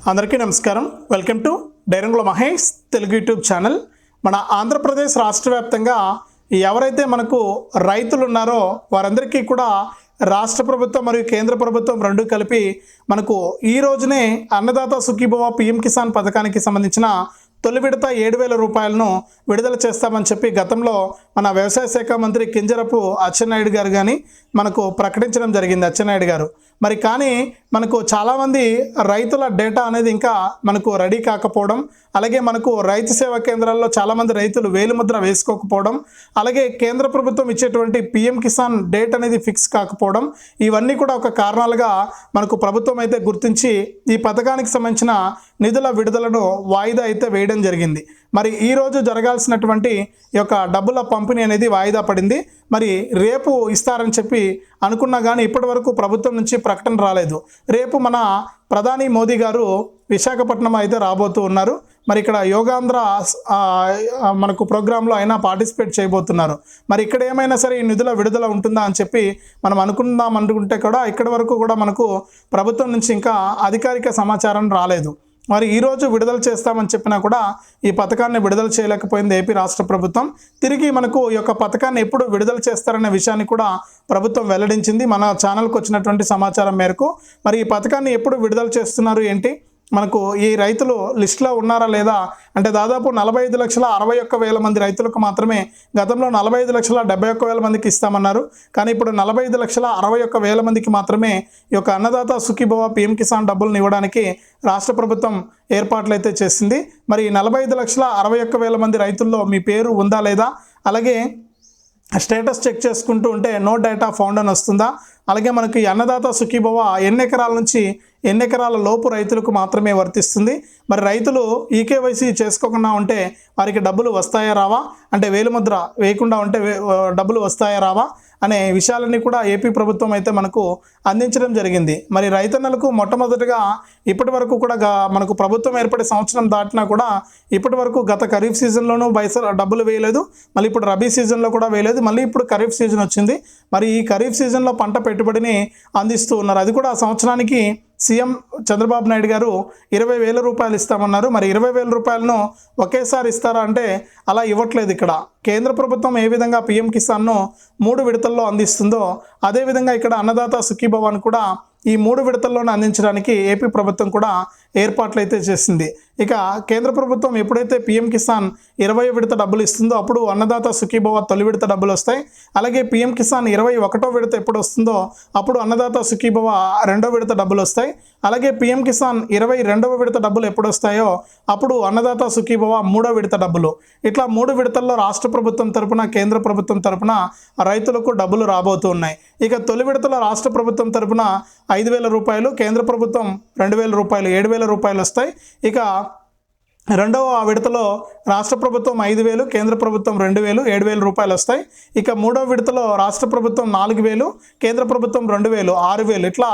అందరికీ నమస్కారం. Welcome to Dairangula Mahesh Telugu YouTube channel. మన ఆంధ్రప్రదేశ్ రాష్ట్ర వ్యాప్తంగా ఎవరైతే మనకు రైతులు ఉన్నారో వారందరికీ కూడా రాష్ట్ర ప్రభుత్వం మరియు కేంద్ర ప్రభుత్వం రెండు కలిపి మనకు ఈ రోజునే అన్నదాత సుఖీభవ పిఎం కిసాన్ పథకానికి సంబంధించిన తొలి విడత ఏడు వేల రూపాయలను విడుదల చేస్తామని చెప్పి గతంలో మన వ్యవసాయ శాఖ మంత్రి కింజరపు అచ్చెన్నాయుడు గారు కానీ మనకు ప్రకటించడం జరిగింది అచ్చెన్నాయుడు గారు. మరి కానీ మనకు చాలామంది రైతుల డేటా అనేది ఇంకా మనకు రెడీ కాకపోవడం అలాగే మనకు రైతు సేవా కేంద్రాల్లో చాలామంది రైతులు వేలిముద్ర వేసుకోకపోవడం అలాగే కేంద్ర ప్రభుత్వం ఇచ్చేటువంటి పిఎం కిసాన్ డేట్ అనేది ఫిక్స్ కాకపోవడం ఇవన్నీ కూడా ఒక కారణాలుగా మనకు ప్రభుత్వం అయితే గుర్తించి ఈ పథకానికి సంబంధించిన నిధుల విడుదలను వాయిదా అయితే వేయడం జరిగింది. మరి ఈ రోజు జరగాల్సినటువంటి ఈ యొక్క డబ్బుల పంపిణీ అనేది వాయిదా పడింది. మరి రేపు ఇస్తారని చెప్పి అనుకున్నా కానీ ఇప్పటి వరకు ప్రభుత్వం నుంచి ప్రకటన రాలేదు. రేపు మన ప్రధాని మోదీ గారు విశాఖపట్నం అయితే రాబోతూ ఉన్నారు. మరి ఇక్కడ యోగాంధ్ర మనకు ప్రోగ్రాంలో అయినా పార్టిసిపేట్ చేయబోతున్నారు. మరి ఇక్కడ ఏమైనా సరే ఈ నిధుల విడుదల ఉంటుందా అని చెప్పి మనం అనుకుందాం అనుకుంటే కూడా ఇక్కడి వరకు కూడా మనకు ప్రభుత్వం నుంచి ఇంకా అధికారిక సమాచారం రాలేదు. మరి ఈరోజు విడుదల చేస్తామని చెప్పినా కూడా ఈ పథకాన్ని విడుదల చేయలేకపోయింది ఏపీ రాష్ట్ర ప్రభుత్వం. తిరిగి మనకు ఈ యొక్క పథకాన్ని ఎప్పుడు విడుదల చేస్తారనే విషయాన్ని కూడా ప్రభుత్వం వెల్లడించింది. మన ఛానల్కి వచ్చినటువంటి సమాచారం మేరకు. మరి ఈ పథకాన్ని ఎప్పుడు విడుదల చేస్తున్నారు ఏంటి? మనకు ఈ రైతులు లిస్టులో ఉన్నారా లేదా? అంటే దాదాపు నలభై ఐదు లక్షల అరవై ఒక్క వేల మంది రైతులకు మాత్రమే గతంలో నలభై ఐదు లక్షల డెబ్బై ఒక్క వేల మందికి ఇస్తామన్నారు. కానీ ఇప్పుడు నలభై ఐదు లక్షల అరవై ఒక్క వేల మందికి మాత్రమే ఈ యొక్క అన్నదాత సుఖీభవ పిఎం కిసాన్ డబ్బులను ఇవ్వడానికి రాష్ట్ర ప్రభుత్వం ఏర్పాట్లు అయితే చేసింది. మరి నలభై ఐదు లక్షల అరవై ఒక్క వేల మంది రైతుల్లో మీ పేరు ఉందా లేదా? అలాగే స్టేటస్ చెక్ చేసుకుంటూ ఉంటే నో డేటా ఫౌండ్ అని వస్తుందా? అలాగే మనకి అన్నదాత సుఖీభవ ఎన్ని ఎకరాల నుంచి ఎన్ని ఎకరాల లోపు రైతులకు మాత్రమే వర్తిస్తుంది? మరి రైతులు ఈకేవైసీ చేసుకోకుండా ఉంటే వారికి డబ్బులు వస్తాయా రావా? అంటే వేలుముద్ర వేయకుండా ఉంటే వే- డబ్బులు వస్తాయా రావా? అనే విషయాలన్నీ కూడా ఏపీ ప్రభుత్వం అయితే మనకు అందించడం జరిగింది. మరి రైతన్నలకు మొట్టమొదటిగా ఇప్పటి వరకు కూడా మనకు ప్రభుత్వం ఏర్పడే సంవత్సరం దాటినా కూడా ఇప్పటి వరకు గత ఖరీఫ్ సీజన్లోనూ బైస డబ్బులు వేయలేదు. మళ్ళీ ఇప్పుడు రబీ సీజన్లో కూడా వేయలేదు. మళ్ళీ ఇప్పుడు ఖరీఫ్ సీజన్ వచ్చింది. మరి ఈ ఖరీఫ్ సీజన్లో పంట పెట్టుబడిని అందిస్తూ ఉన్నారు. అది కూడా సంవత్సరానికి సీఎం చంద్రబాబు నాయుడు గారు ఇరవై వేల రూపాయలు ఇస్తామన్నారు. మరి ఇరవై వేల రూపాయలను ఒకేసారి ఇస్తారా అంటే అలా ఇవ్వట్లేదు ఇక్కడ. కేంద్ర ప్రభుత్వం ఏ విధంగా పిఎం కిసాన్ను మూడు విడతల్లో అందిస్తుందో అదేవిధంగా ఇక్కడ అన్నదాత సుఖీభవాన్ కూడా ఈ మూడు విడతల్లోనే అందించడానికి ఏపీ ప్రభుత్వం కూడా ఏర్పాట్లు అయితే చేసింది. ఇక కేంద్ర ప్రభుత్వం ఎప్పుడైతే పిఎం కిసాన్ ఇరవై విడత డబ్బులు ఇస్తుందో అప్పుడు అన్నదాత సుఖీభవ తొలి విడత డబ్బులు వస్తాయి. అలాగే పిఎం కిసాన్ ఇరవై ఒకటో విడత ఎప్పుడు వస్తుందో అప్పుడు అన్నదాత సుఖీభవ రెండో విడత డబ్బులు వస్తాయి. అలాగే పిఎం కిసాన్ ఇరవై రెండవ విడత డబ్బులు ఎప్పుడు వస్తాయో అప్పుడు అన్నదాత సుఖీభవ మూడో విడత డబ్బులు. ఇట్లా మూడు విడతల్లో రాష్ట్ర ప్రభుత్వం తరపున కేంద్ర ప్రభుత్వం తరపున రైతులకు డబ్బులు రాబోతున్నాయి ఇక తొలి విడతలో రాష్ట్ర ప్రభుత్వం తరపున ఐదు వేల రూపాయలు కేంద్ర ప్రభుత్వం రెండు వేల రూపాయలు ఏడు వేల రూపాయలు వస్తాయి. ఇక రెండవ విడతలో రాష్ట్ర ప్రభుత్వం ఐదు వేలు కేంద్ర ప్రభుత్వం రెండు వేలు ఏడు వేల రూపాయలు వస్తాయి. ఇక మూడవ విడతలో రాష్ట్ర ప్రభుత్వం నాలుగు వేలు కేంద్ర ప్రభుత్వం రెండు వేలు ఆరు వేలు. ఇట్లా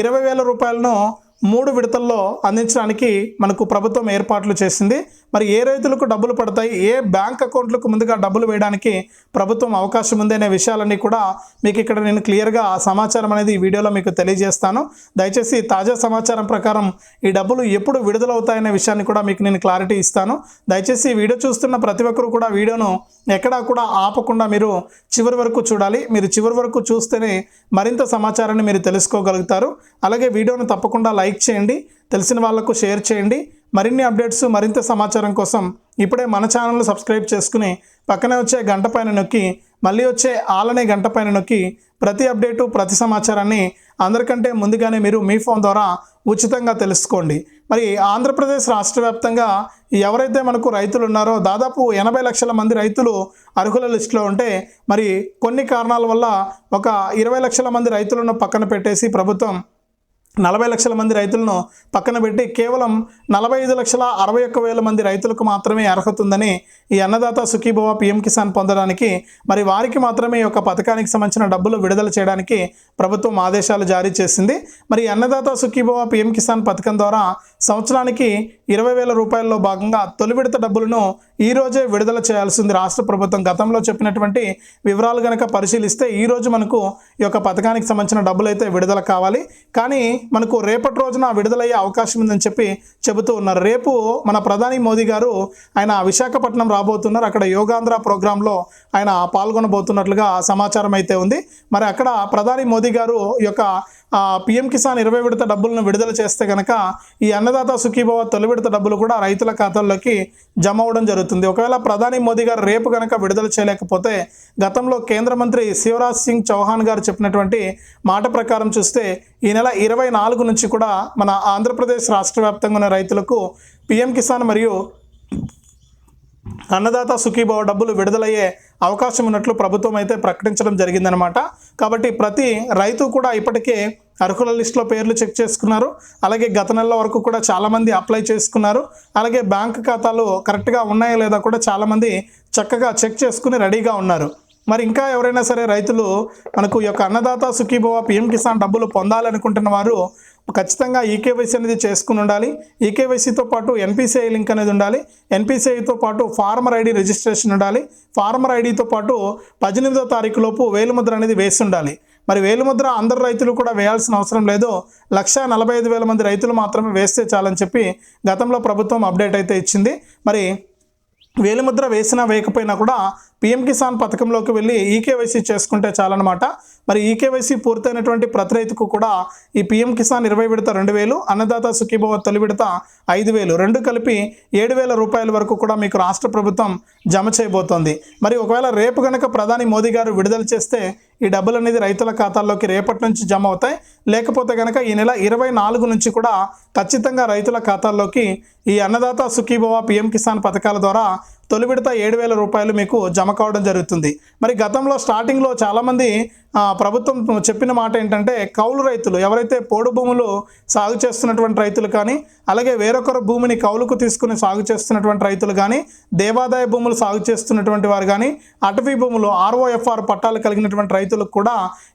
ఇరవై వేల రూపాయలను మూడు విడతల్లో అందించడానికి మనకు ప్రభుత్వం ఏర్పాట్లు చేసింది. మరి ఏ రైతులకు డబ్బులు పడతాయి? ఏ బ్యాంక్ అకౌంట్లకు ముందుగా డబ్బులు వేయడానికి ప్రభుత్వం అవకాశం ఉంది అనే విషయాలన్నీ కూడా మీకు ఇక్కడ నేను క్లియర్గా సమాచారం అనేది ఈ వీడియోలో మీకు తెలియజేస్తాను. దయచేసి తాజా సమాచారం ప్రకారం ఈ డబ్బులు ఎప్పుడు విడుదలవుతాయనే విషయాన్ని కూడా మీకు నేను క్లారిటీ ఇస్తాను. దయచేసి వీడియో చూస్తున్న ప్రతి ఒక్కరు కూడా వీడియోను ఎక్కడా కూడా ఆపకుండా మీరు చివరి వరకు చూడాలి. మీరు చివరి వరకు చూస్తేనే మరింత సమాచారాన్ని మీరు తెలుసుకోగలుగుతారు. అలాగే వీడియోను తప్పకుండా లైక్ చేయండి తెలిసిన వాళ్ళకు షేర్ చేయండి. మరిన్ని అప్డేట్స్ మరింత సమాచారం కోసం ఇప్పుడే మన ఛానల్ను సబ్స్క్రైబ్ చేసుకుని పక్కనే వచ్చే గంట పైన నొక్కి మళ్ళీ వచ్చే ఆలనే గంట పైన నొక్కి ప్రతి అప్డేటు ప్రతి సమాచారాన్ని అందరికంటే ముందుగానే మీరు మీ ఫోన్ ద్వారా ఉచితంగా తెలుసుకోండి. మరి ఆంధ్రప్రదేశ్ రాష్ట్ర వ్యాప్తంగా ఎవరైతే మనకు రైతులు ఉన్నారో దాదాపు ఎనభై లక్షల మంది రైతులు అర్హుల లిస్టులో ఉంటే మరి కొన్ని కారణాల వల్ల ఒక ఇరవై లక్షల మంది రైతులను పక్కన పెట్టేసి ప్రభుత్వం నలభై లక్షల మంది రైతులను పక్కన పెట్టి కేవలం నలభై ఐదు లక్షల అరవై ఒక్క వేల మంది రైతులకు మాత్రమే అర్హత ఉందని ఈ అన్నదాత సుఖీభవ పిఎం కిసాన్ పొందడానికి మరి వారికి మాత్రమే ఈ యొక్క పథకానికి సంబంధించిన డబ్బులు విడుదల చేయడానికి ప్రభుత్వం ఆదేశాలు జారీ చేసింది. మరి అన్నదాత సుఖీభవ పిఎం కిసాన్ పథకం ద్వారా సంవత్సరానికి ఇరవై వేల రూపాయల్లో భాగంగా తొలి విడత డబ్బులను ఈరోజే విడుదల చేయాల్సింది రాష్ట్ర ప్రభుత్వం. గతంలో చెప్పినటువంటి వివరాలు కనుక పరిశీలిస్తే ఈరోజు మనకు ఈ యొక్క పథకానికి సంబంధించిన డబ్బులు అయితే విడుదల కావాలి. కానీ మనకు రేపటి రోజున విడుదలయ్యే అవకాశం ఉందని చెప్పి చెబుతూ ఉన్నారు. రేపు మన ప్రధాని మోదీ గారు ఆయన విశాఖపట్నం రాబోతున్నారు. అక్కడ యోగాంధ్ర ప్రోగ్రాంలో ఆయన పాల్గొనబోతున్నట్లుగా సమాచారం అయితే ఉంది. మరి అక్కడ ప్రధాని మోదీ గారు యొక్క పిఎం కిసాన్ ఇరవై విడత డబ్బులను విడుదల చేస్తే కనుక ఈ అన్నదాత సుఖీభవ తొలి విడత డబ్బులు కూడా రైతుల ఖాతాల్లోకి జమ అవ్వడం జరుగుతుంది. ఒకవేళ ప్రధాని మోదీ గారు రేపు కనుక విడుదల చేయలేకపోతే గతంలో కేంద్ర మంత్రి శివరాజ్ సింగ్ చౌహాన్ గారు చెప్పినటువంటి మాట ప్రకారం చూస్తే ఈ నెల ఇరవై నాలుగు నుంచి కూడా మన ఆంధ్రప్రదేశ్ రాష్ట్ర వ్యాప్తంగా ఉన్న రైతులకు పిఎం కిసాన్ మరియు అన్నదాత సుఖీభావ డబ్బులు విడుదలయ్యే అవకాశం ఉన్నట్లు ప్రభుత్వం అయితే ప్రకటించడం జరిగిందనమాట కాబట్టి ప్రతి రైతు కూడా ఇప్పటికే అర్హుల లిస్టులో పేర్లు చెక్ చేసుకున్నారు. అలాగే గత నెల వరకు కూడా చాలామంది అప్లై చేసుకున్నారు. అలాగే బ్యాంక్ ఖాతాలు కరెక్ట్గా ఉన్నాయా లేదా కూడా చాలామంది చక్కగా చెక్ చేసుకుని రెడీగా ఉన్నారు. మరి ఇంకా ఎవరైనా సరే రైతులు మనకు ఈ యొక్క అన్నదాత సుఖీభవ పిఎం కిసాన్ డబ్బులు పొందాలనుకుంటున్న వారు ఖచ్చితంగా ఈకేవైసీ అనేది చేసుకుని ఉండాలి. ఈకేవైసీతో పాటు ఎన్పిసిఐ లింక్ అనేది ఉండాలి. ఎన్పిసిఐతో పాటు ఫార్మర్ ఐడి రిజిస్ట్రేషన్ ఉండాలి. ఫార్మర్ ఐడితో పాటు పద్దెనిమిదో తారీఖు లోపు వేలుముద్ర అనేది వేసి ఉండాలి. మరి వేలుముద్ర అందరు రైతులు కూడా వేయాల్సిన అవసరం లేదు. లక్ష నలభై ఐదు వేల మంది రైతులు మాత్రమే వేస్తే చాలని చెప్పి గతంలో ప్రభుత్వం అప్డేట్ అయితే ఇచ్చింది. మరి వేలిముద్ర వేసినా వేయకపోయినా కూడా పిఎం కిసాన్ పథకంలోకి వెళ్ళి ఈకేవైసీ చేసుకుంటే చాలన్నమాట. మరి ఈకేవైసీ పూర్తయినటువంటి ప్రతి రైతుకు కూడా ఈ పిఎం కిసాన్ ఇరవై విడత రెండు వేలు అన్నదాత సుఖీభవ తొలి విడత ఐదు వేలు. రెండు కలిపి ఏడు వేల రూపాయల వరకు కూడా మీకు రాష్ట్ర ప్రభుత్వం జమ చేయబోతోంది. మరి ఒకవేళ రేపు కనుక ప్రధాని మోదీ గారు విడుదల చేస్తే ఈ డబ్బులు అనేది రైతుల ఖాతాల్లోకి రేపటి నుంచి జమ అవుతాయి. లేకపోతే కనుక ఈ నెల ఇరవై నాలుగు నుంచి కూడా ఖచ్చితంగా రైతుల ఖాతాల్లోకి ఈ అన్నదాత సుఖీభవ పిఎం కిసాన్ పథకాల ద్వారా తొలి విడత ఏడు వేల రూపాయలు మీకు జమ కావడం జరుగుతుంది. మరి గతంలో స్టార్టింగ్లో చాలామంది ప్రభుత్వం చెప్పిన మాట ఏంటంటే కౌలు రైతులు ఎవరైతే పోడు భూములు సాగు చేస్తున్నటువంటి రైతులు కానీ అలాగే వేరొకరు భూమిని కౌలుకు తీసుకుని సాగు చేస్తున్నటువంటి రైతులు కానీ దేవాదాయ భూములు సాగు చేస్తున్నటువంటి వారు కానీ అటవీ భూములు ఆర్ఓఎఫ్ఆర్ పట్టాలు కలిగినటువంటి రైతులకు కూడా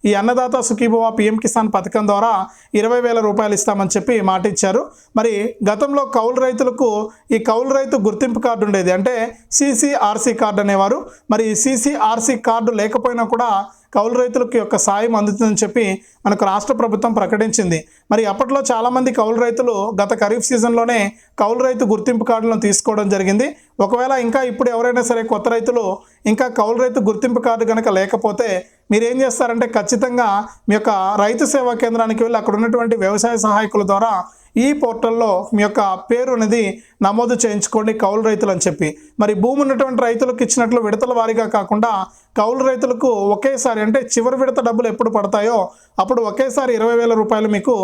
ఈ అన్నదాత సుఖీభవ పిఎం కిసాన్ పథకం ద్వారా ఇరవై వేల రూపాయలు ఇస్తామని చెప్పి మాట ఇచ్చారు. మరి గతంలో కౌలు రైతులకు ఈ కౌలు రైతు గుర్తింపు కార్డు ఉండేది. అంటే సీసీఆర్సీ కార్డు అనేవారు. మరి ఈ కార్డు లేకపోయినా కూడా కౌలు రైతులకు యొక్క సాయం అందుతుందని చెప్పి మనకు రాష్ట్ర ప్రభుత్వం ప్రకటించింది. మరి అప్పట్లో చాలామంది కౌలు రైతులు గత ఖరీఫ్ సీజన్లోనే కౌలు రైతు గుర్తింపు కార్డులను తీసుకోవడం జరిగింది. ఒకవేళ ఇంకా ఇప్పుడు ఎవరైనా సరే కొత్త రైతులు ఇంకా కౌలు రైతు గుర్తింపు కార్డు కనుక లేకపోతే మీరు ఏం చేస్తారంటే ఖచ్చితంగా మీ యొక్క రైతు సేవా కేంద్రానికి వెళ్ళి అక్కడ ఉన్నటువంటి వ్యవసాయ సహాయకుల ద్వారా ఈ పోర్టల్లో మీ యొక్క పేరు అనేది నమోదు చేయించుకోండి కౌలు రైతులు అని చెప్పి. మరి భూమి ఉన్నటువంటి రైతులకు ఇచ్చినట్లు విడతల వారీగా కాకుండా కౌలు రైతులకు ఒకేసారి అంటే చివరి విడత డబ్బులు ఎప్పుడు పడతాయో అప్పుడు ఒకేసారి ఇరవై వేల రూపాయలు మీకు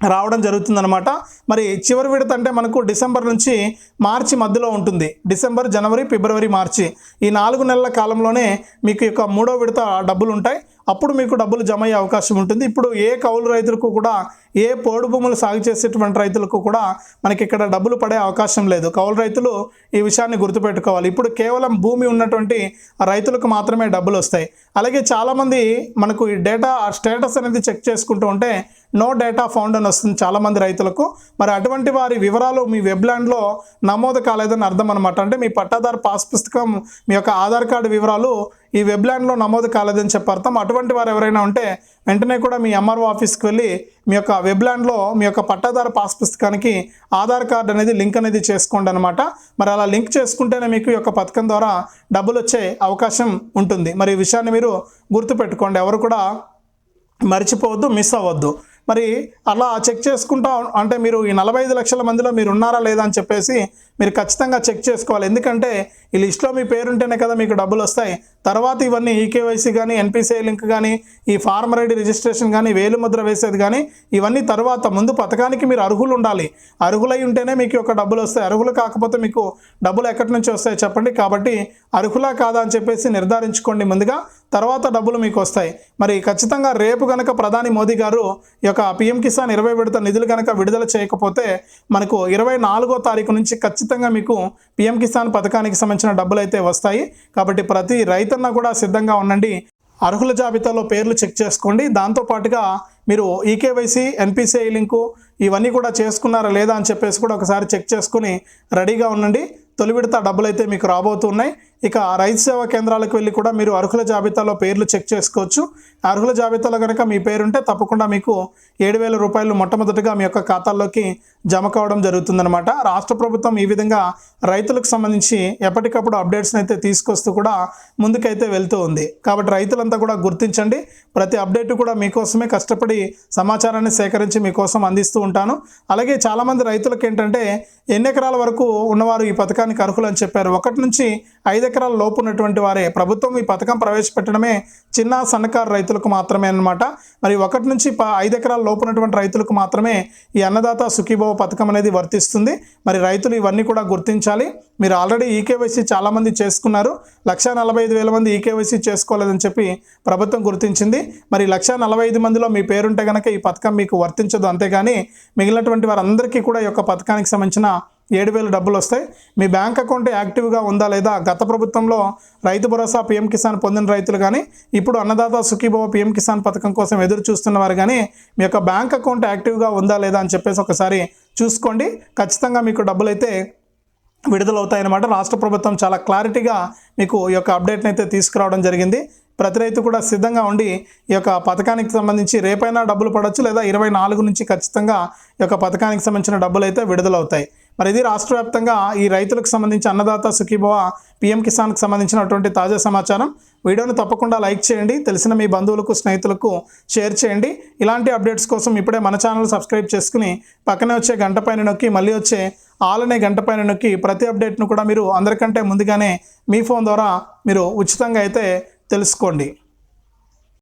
రావడం జరుగుతుందన్నమాట. మరి చివరి విడత అంటే మనకు డిసెంబర్ నుంచి మార్చి మధ్యలో ఉంటుంది. డిసెంబర్ జనవరి ఫిబ్రవరి మార్చి. ఈ నాలుగు నెలల కాలంలోనే మీకు యొక్క మూడో విడత డబ్బులు ఉంటాయి అప్పుడు మీకు డబ్బులు జమ అయ్యే అవకాశం ఉంటుంది. ఇప్పుడు ఏ కౌలు రైతులకు కూడా ఏ పోడు భూములు సాగు చేసేటువంటి రైతులకు కూడా మనకి ఇక్కడ డబ్బులు పడే అవకాశం లేదు. కౌలు రైతులు ఈ విషయాన్ని గుర్తుపెట్టుకోవాలి. ఇప్పుడు కేవలం భూమి ఉన్నటువంటి రైతులకు మాత్రమే డబ్బులు వస్తాయి. అలాగే చాలామంది మనకు ఈ డేటా స్టేటస్ అనేది చెక్ చేసుకుంటూ ఉంటే నో డేటా ఫౌండ్ అని వస్తుంది చాలామంది రైతులకు. మరి అటువంటి వారి వివరాలు మీ వెబ్లాండ్లో నమోదు కాలేదని అర్థం అనమాట అంటే మీ పట్టాదారు పాస్ పుస్తకం మీ యొక్క ఆధార్ కార్డు వివరాలు ఈ వెబ్లాండ్లో నమోదు కాలేదని చెప్పర్థం అటువంటి వారు ఎవరైనా ఉంటే వెంటనే కూడా మీ ఎంఆర్ఓ ఆఫీస్కి వెళ్ళి మీ యొక్క వెబ్లాండ్లో మీ యొక్క పట్టాదారు పాస్ పుస్తకానికి ఆధార్ కార్డు అనేది లింక్ అనేది చేసుకోండి అనమాట మరి అలా లింక్ చేసుకుంటేనే మీకు ఈ యొక్క పథకం ద్వారా డబ్బులు వచ్చే అవకాశం ఉంటుంది. మరి ఈ విషయాన్ని మీరు గుర్తుపెట్టుకోండి. ఎవరు కూడా మర్చిపోవద్దు మిస్ అవ్వద్దు. మరి అలా చెక్ చేసుకుంటా అంటే మీరు ఈ నలభై ఐదు లక్షల మందిలో మీరు ఉన్నారా లేదా అని చెప్పేసి మీరు ఖచ్చితంగా చెక్ చేసుకోవాలి. ఎందుకంటే ఈ లిస్ట్లో మీ పేరుంటేనే కదా మీకు డబ్బులు వస్తాయి. తర్వాత ఇవన్నీ ఈకేవైసీ కానీ ఎన్పిసిఐ లింక్ కానీ ఈ ఫార్మర్ ఐడి రిజిస్ట్రేషన్ కానీ వేలుముద్ర వేసేది కానీ ఇవన్నీ తర్వాత ముందు పథకానికి మీరు అర్హులు ఉండాలి. అర్హులై ఉంటేనే మీకు యొక్క డబ్బులు వస్తాయి. అర్హులు కాకపోతే మీకు డబ్బులు ఎక్కడి నుంచి వస్తాయి చెప్పండి. కాబట్టి అర్హులా కాదా అని చెప్పేసి నిర్ధారించుకోండి ముందుగా. తర్వాత డబ్బులు మీకు వస్తాయి. మరి ఖచ్చితంగా రేపు కనుక ప్రధాని మోదీ గారు ఈ యొక్క పిఎం కిసాన్ ఇరవై విడత నిధులు కనుక విడుదల చేయకపోతే మనకు ఇరవై నాలుగో తారీఖు నుంచి ఖచ్చితంగా మీకు పిఎం కిసాన్ పథకానికి సంబంధించిన డబ్బులు అయితే వస్తాయి. కాబట్టి ప్రతి రైతన్న కూడా సిద్ధంగా ఉండండి. అర్హుల జాబితాలో పేర్లు చెక్ చేసుకోండి. దాంతోపాటుగా మీరు ఈకేవైసీ ఎన్పిసిఐ లింకు ఇవన్నీ కూడా చేసుకున్నారా లేదా అని చెప్పేసి కూడా ఒకసారి చెక్ చేసుకుని రెడీగా ఉండండి. తొలి విడత డబ్బులు అయితే మీకు రాబోతున్నాయి ఇక రైతు సేవా కేంద్రాలకు వెళ్ళి కూడా మీరు అర్హుల జాబితాలో పేర్లు చెక్ చేసుకోవచ్చు. అర్హుల జాబితాలో కనుక మీ పేరుంటే తప్పకుండా మీకు ఏడు వేల రూపాయలు మొట్టమొదటిగా మీ యొక్క ఖాతాల్లోకి జమ కావడం జరుగుతుందనమాట రాష్ట్ర ప్రభుత్వం ఈ విధంగా రైతులకు సంబంధించి ఎప్పటికప్పుడు అప్డేట్స్ని అయితే తీసుకొస్తూ కూడా ముందుకైతే వెళ్తూ ఉంది. కాబట్టి రైతులంతా కూడా గుర్తించండి. ప్రతి అప్డేట్ కూడా మీకోసమే కష్టపడి సమాచారాన్ని సేకరించి మీకోసం అందిస్తూ ఉంటాను అలాగే చాలామంది రైతులకు ఏంటంటే ఎన్ని ఎకరాల వరకు ఉన్నవారు ఈ పథకానికి అర్హులు అని చెప్పారు. ఒకటి నుంచి ఐదు ఎకరాల లోపు ఉన్నటువంటి వారే ప్రభుత్వం ఈ పథకం ప్రవేశపెట్టడమే చిన్న సన్నకారు రైతులకు మాత్రమే అన్నమాట. మరి ఒకటి నుంచి ప ఐదు ఎకరాల లోపు ఉన్నటువంటి రైతులకు మాత్రమే ఈ అన్నదాత సుఖీభవ పథకం అనేది వర్తిస్తుంది. మరి రైతులు ఇవన్నీ కూడా గుర్తించాలి. మీరు ఆల్రెడీ ఈకేవైసీ చాలామంది చేసుకున్నారు. లక్ష నలభై ఐదు వేల మంది ఈకేవైసీ చేసుకోలేదని చెప్పి ప్రభుత్వం గుర్తించింది. మరి లక్షా నలభై ఐదు మందిలో మీ పేరుంటే కనుక ఈ పథకం మీకు వర్తించదు అంతేగాని మిగిలినటువంటి వారందరికీ కూడా ఈ యొక్క పథకానికి సంబంధించిన ఏడు వేలు డబ్బులు వస్తాయి. మీ బ్యాంక్ అకౌంట్ యాక్టివ్గా ఉందా లేదా? గత ప్రభుత్వంలో రైతు భరోసా పీఎం కిసాన్ పొందిన రైతులు కానీ ఇప్పుడు అన్నదాత సుఖీభవ పీఎం కిసాన్ పథకం కోసం ఎదురు చూస్తున్న వారు కానీ మీ యొక్క బ్యాంక్ అకౌంట్ యాక్టివ్గా ఉందా లేదా అని చెప్పేసి ఒకసారి చూసుకోండి. ఖచ్చితంగా మీకు డబ్బులు అయితే విడుదలవుతాయన్నమాట. రాష్ట్ర ప్రభుత్వం చాలా క్లారిటీగా మీకు ఈ యొక్క అప్డేట్ని అయితే తీసుకురావడం జరిగింది. ప్రతి రైతు కూడా సిద్ధంగా ఉండి ఈ యొక్క పథకానికి సంబంధించి రేపైనా డబ్బులు పడవచ్చు లేదా ఇరవై నాలుగు నుంచి ఖచ్చితంగా ఈ యొక్క పథకానికి సంబంధించిన డబ్బులు అయితే విడుదలవుతాయి. మరి ఇది రాష్ట్ర వ్యాప్తంగా ఈ రైతులకు సంబంధించి అన్నదాత సుఖీభవ పిఎం కిసాన్కి సంబంధించినటువంటి తాజా సమాచారం. వీడియోను తప్పకుండా లైక్ చేయండి తెలిసిన మీ బంధువులకు స్నేహితులకు షేర్ చేయండి. ఇలాంటి అప్డేట్స్ కోసం ఇప్పుడే మన ఛానల్ సబ్స్క్రైబ్ చేసుకుని పక్కనే వచ్చే గంట పైన నొక్కి మళ్ళీ వచ్చే ఆల్ అనే గంట పైన నొక్కి ప్రతి అప్డేట్ను కూడా మీరు అందరికంటే ముందుగానే మీ ఫోన్ ద్వారా మీరు ఉచితంగా అయితే తెలుసుకోండి.